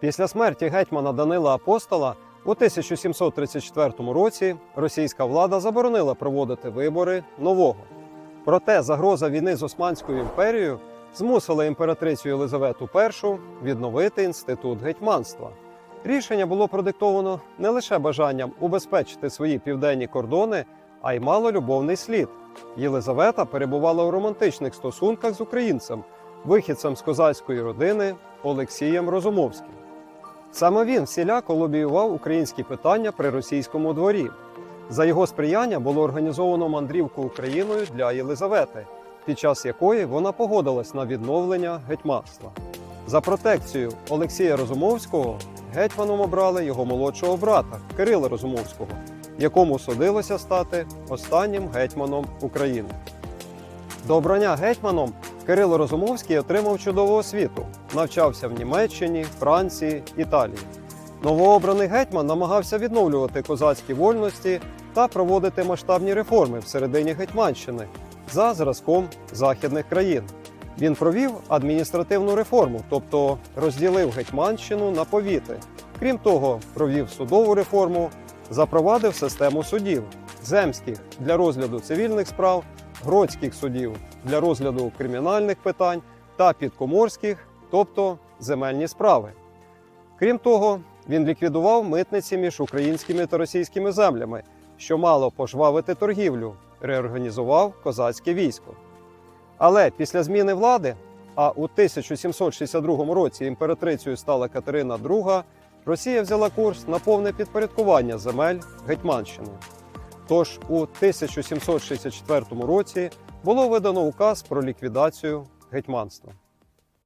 Після смерті гетьмана Данила Апостола у 1734 році російська влада заборонила проводити вибори нового. Проте загроза війни з Османською імперією змусила імператрицю Єлизавету І відновити інститут гетьманства. Рішення було продиктовано не лише бажанням убезпечити свої південні кордони, а й мало любовний слід. Єлизавета перебувала у романтичних стосунках з українцем, вихідцем з козацької родини Олексієм Розумовським. Саме він всіляко лобіював українські питання при російському дворі. За його сприяння було організовано мандрівку Україною для Єлизавети, під час якої вона погодилась на відновлення гетьманства. За протекцією Олексія Розумовського гетьманом обрали його молодшого брата Кирила Розумовського, якому судилося стати останнім гетьманом України. До обрання гетьманом Кирило Розумовський отримав чудову освіту, навчався в Німеччині, Франції, Італії. Новообраний гетьман намагався відновлювати козацькі вольності та проводити масштабні реформи всередині Гетьманщини за зразком західних країн. Він провів адміністративну реформу, тобто розділив Гетьманщину на повіти. Крім того, провів судову реформу, запровадив систему судів земських для розгляду цивільних справ, гродських судів для розгляду кримінальних питань та підкоморських, тобто земельні справи. Крім того, він ліквідував митниці між українськими та російськими землями, що мало пожвавити торгівлю, реорганізував козацьке військо. Але після зміни влади, а у 1762 році імператрицею стала Катерина II, Росія взяла курс на повне підпорядкування земель Гетьманщини. Тож у 1764 році було видано указ про ліквідацію гетьманства.